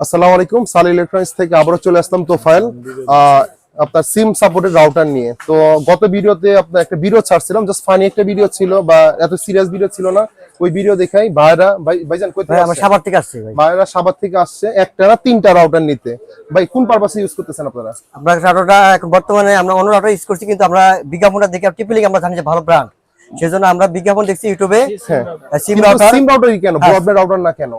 আসসালামু আলাইকুম সালি ইলেকট্রনিক্স থেকে আবারও চলে আসলাম তোফাইল আপনার সিম সাপোর্টেড রাউটার নিয়ে। তো গত ভিডিওতে আপনার একটা ভিডিও ছাড়ছিলাম জাস্ট ফানি একটা ভিডিও ছিল বা এত সিরিয়াস ভিডিও ছিল না। ওই ভিডিও দেখাই ভাইরা ভাই ভাইজান কই ভাই আমরা সাভার থেকে আসছি ভাই। ভাইরা সাবার থেকে আসছে একটা না তিনটা রাউটার নিতে। ভাই কোন পারপাসে ইউজ করতেছেন আপনারা? আপনার রাটোটা এখন বর্তমানে আমরা অন্য রাটো ইউজ করছি কিন্তু আমরা বিজ্ঞাপনটা দেখে টিপিলিং আমরা জানি যে ভালো ব্র্যান্ড সেজন্য আমরা বিজ্ঞাপন দেখছি ইউটিউবে সিম রাউটার সিম রাউটার কেন? ব্রডব্যান্ড রাউটার না কেন?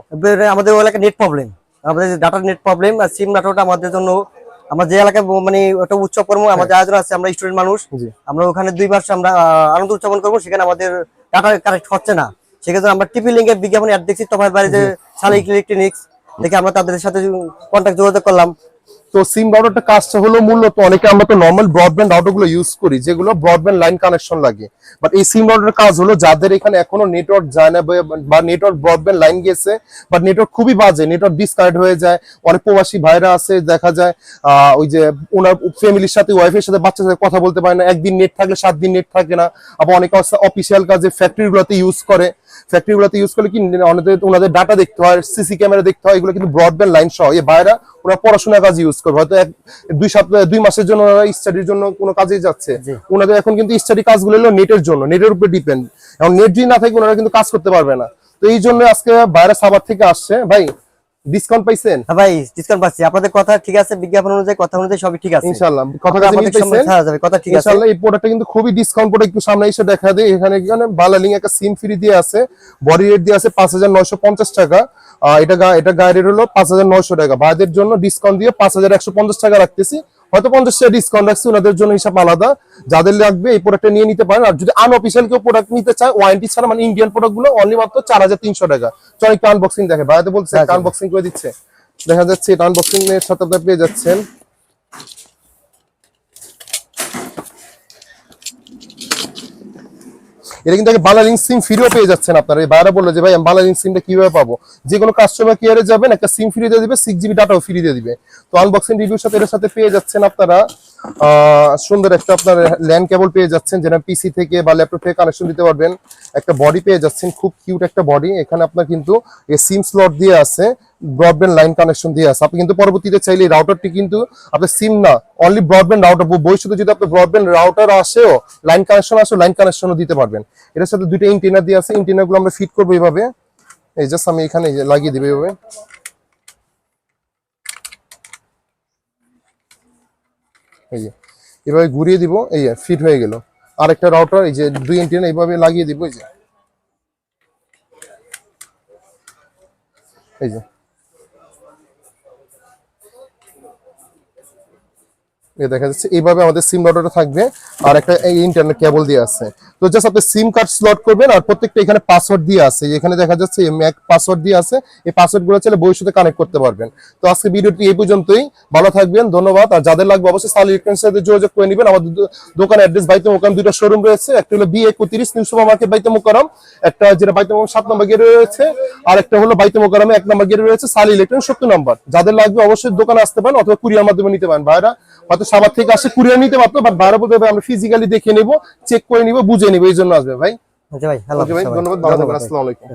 আমাদের ওই এলাকায় নেট প্রবলেম আমাদের ডাটা নেট প্রবলেম আর সিম ডাটাটা আমাদের জন্য আমরা যে এলাকায় মানে একটা উৎসব কর্ম আমাদের আয়োজন আছে আমরা স্টুডেন্ট মানুষ। আমরা ওখানে দুই মাস আমরা আনন্দ উদযাপন করব সেখানে আমাদের ডাটা কানেক্ট হচ্ছে না। সেক্ষেত্রে আমরা টিপি লিঙ্কের বিজ্ঞাপন অ্যাড দেখছি তোমার বাড়িতে শালিক ইলেকট্রনিক্স দেখে আমরা তাদের সাথে কন্ট্যাক্ট যোগাযোগ করলাম। তো সিম রাউটারটা কাজটা হলো মূলত অনেকে আমরা তো নর্মাল ব্রডব্যান্ড রাউটারগুলো ইউজ করি, যেগুলো ব্রডব্যান্ড লাইন কানেকশন লাগে। বাট এই সিম রাউটারের কাজ হলো যাদের এখানে এখনও নেটওয়ার্ক যায় না বা- নেটওয়ার্ক ব্রডব্যান্ড লাইন গেছে বা নেটওয়ার্ক খুবই বাজে নেটওয়ার্ক ডিসকানেক্ট হয়ে যায়। অনেক প্রবাসী ভাইরা আছে, দেখা যায় ওই যে ওনার ফ্যামিলির সাথে ওয়াইফের সাথে, বাচ্চার সাথে কথা বলতে পারে না, একদিন নেট থাকলে সাত দিন নেট থাকে না। আবার অনেকে অফিসিয়াল কাজে ফ্যাক্টরি গুলোতে ইউজ করে। ফ্যাক্টরি গুলোতে ইউজ করলে কি, ওনাদের ওনাদের ডাটা দেখতে হয় সিসি ক্যামেরা দেখতে হয়, এগুলো কিন্তু ব্রডব্যান্ড লাইন সহ। এই ভাইরা ওরা পড়াশোনার কাজে ইউজ করবে। হয়তো এক দুই সপ্তাহ দুই মাসের জন্য ওনারা স্টাডির জন্য কোনো কাজে যাচ্ছে। ওনাদের এখন কিন্তু স্টাডি কাজগুলো হলো নেটের জন্য। নেটের উপরে ডিপেন্ড এখন নেট যদি না থাকে ওনারা কিন্তু কাজ করতে পারবে না। তো এই জন্য আজকে বাইরে সাবার থেকে আসছে। ভাই ডিসকাউন্ট পাইছেন? হ্যাঁ ভাই ডিসকাউন্ট পাচ্ছি। আপনাদের কথা ঠিক আছে বিজ্ঞাপন অনুযায়ী কথা অনুযায়ী সবই ঠিক আছে। ইনশাআল্লাহ। কথা কাছে পাইছেন? হ্যাঁ যাবে কথা ঠিক আছে। ইনশাআল্লাহ এই প্রোডাক্টটা কিন্তু খুবই ডিসকাউন্ট প্রোডাক্ট একটু সামনে এসে দেখা দেয়। এখানে এখানে বালালিং একটা সিম ফ্রি দিয়ে আছে। বডি রেট দিয়ে আছে পাঁচ হাজার নয়শো পঞ্চাশ টাকা। আহ, এটা এটা গাড়ির হলো পাঁচ হাজার নয়শো টাকা। ভাইদের জন্য ডিসকাউন্ট দিয়ে পাঁচ হাজার একশো পঞ্চাশ টাকা রাখতেছি। হয়তো পঞ্চাশ টাকা ডিসকাউন্ট রাখছি ওনাদের জন্য হিসাব আলাদা। যাদের লাগবে এই প্রোডাক্টটা নিয়ে নিতে পারেন। আর যদি আনঅফিসিয়াল কেউ প্রোডাক্ট নিতে চায় ওয়ারেন্টি ছাড়া মানে ইন্ডিয়ান প্রোডাক্টগুলো অনলি মাত্র চার হাজার তিনশো টাকা। চল একটু আনবক্সিং দেখে বাড়াতে বলছে হ্যাঁ। আনবক্সিং করে দিচ্ছে। দেখা যাচ্ছে এটা আনবক্সিং এর সাথে আপনারা পেয়ে যাচ্ছেন। এটা কিন্তু বালারিং সিম ফ্রিও পেয়ে যাচ্ছেন আপনারা। এই বাইরে বলল যে, ভাই, আমি বালালিং সিমটা কীভাবে পাবো? যে কোনো কাস্টমার কেয়ারে যাবেন, একটা সিম ফ্রি দিয়ে দিবে সিক্স জিবি ডাটাও ফ্রি দিয়ে দিবে। তো আনবক্সিং রিভিউর সাথে এর সাথে পেয়ে যাচ্ছেন আপনারা। সুন্দর একটা আপনার ল্যান্ড কেবল পেয়ে যাচ্ছেন, যেটা পিসি থেকে বা ল্যাপটপ থেকে কানেকশন দিতে পারবেন। একটা বডি পেয়ে যাচ্ছেন, খুব কিউট একটা বডি এখানে আপনার কিন্তু সিম স্লট দিয়ে আছে ব্রডব্যান্ড লাইন কানেকশন দিয়ে আছে। আপনি কিন্তু পরবর্তীতে চাইলে এই রাউটারটি কিন্তু আপনার সিম না অনলি ব্রডব্যান্ড রাউটার ভবিষ্যতে যদি আপনার ব্রডব্যান্ড রাউটার আসেও লাইন কানেকশন আসেও লাইন কানেকশনও দিতে পারবেন। এটার সাথে দুইটা ইন্টেনার দিয়ে আছে ইন্টেনারগুলো আমরা ফিট করব এইভাবে। এই জাস্ট আমি এখানে লাগিয়ে দিবে এইভাবে। এই যে। এভাবে ঘুরিয়ে দিব, এই ফিট হয়ে গেল। আরেকটা রাউটার এই যে, দুই ইন্টেনা এইভাবে লাগিয়ে দিব, এই যে। এই যে। দেখা যাচ্ছে, এইভাবে আমাদের সিম রাউটারটা থাকবে আর একটা এই ইন্টারনেট কেবল দিয়ে আছে। তো জাস্ট আপনি সিম কার্ড স্লট করবেন আর প্রত্যেকটা এখানে পাসওয়ার্ড দিয়ে আছে। এখানে দেখা যাচ্ছে ম্যাক পাসওয়ার্ড দিয়ে আছে। এই পাসওয়ার্ডগুলো চাইলে ভবিষ্যতে কানেক্ট করতে পারবেন। তো আজকে ভিডিওটি এই পর্যন্তই। ভালো থাকবেন, ধন্যবাদ। আর যাদের লাগবে অবশ্যই সাল ইলেকট্রনিক্সের সাথে যোগাযোগ করে নেবেন। আমাদের দো- দোকানের অ্যাড্রেস বাইতে মোকাম দুটো শোরুম রয়েছে। একটা হলো বি একত্রিশ নিউ সুপার মার্কেট বাইতে মোকারম, একটা যেটা বাইতে মোকাম সাত নম্বর গেটে রয়েছে, আর একটা হলো বাইতে মোকারমে এক নম্বর গেটে রয়েছে সাল ইলেকট্রনিক্স সত্তর নম্বর। যাদের লাগবে অবশ্যই দোকানে আসতে পারেন অথবা কুরিয়ার মাধ্যমে নিতে পারেন। ভাইরা, হয়তো সাবার থেকে আসে কুরিয়ার নিতে পারতো বাট বারো বলতে আমরা ফিজিক্যালি দেখে নেব চেক করে নিবো বুঝে নিবো এই জন্য আসবে ভাই। আচ্ছা ভাই ভাই ধন্যবাদ ভালো থাকবেন আসসালামু আলাইকুম।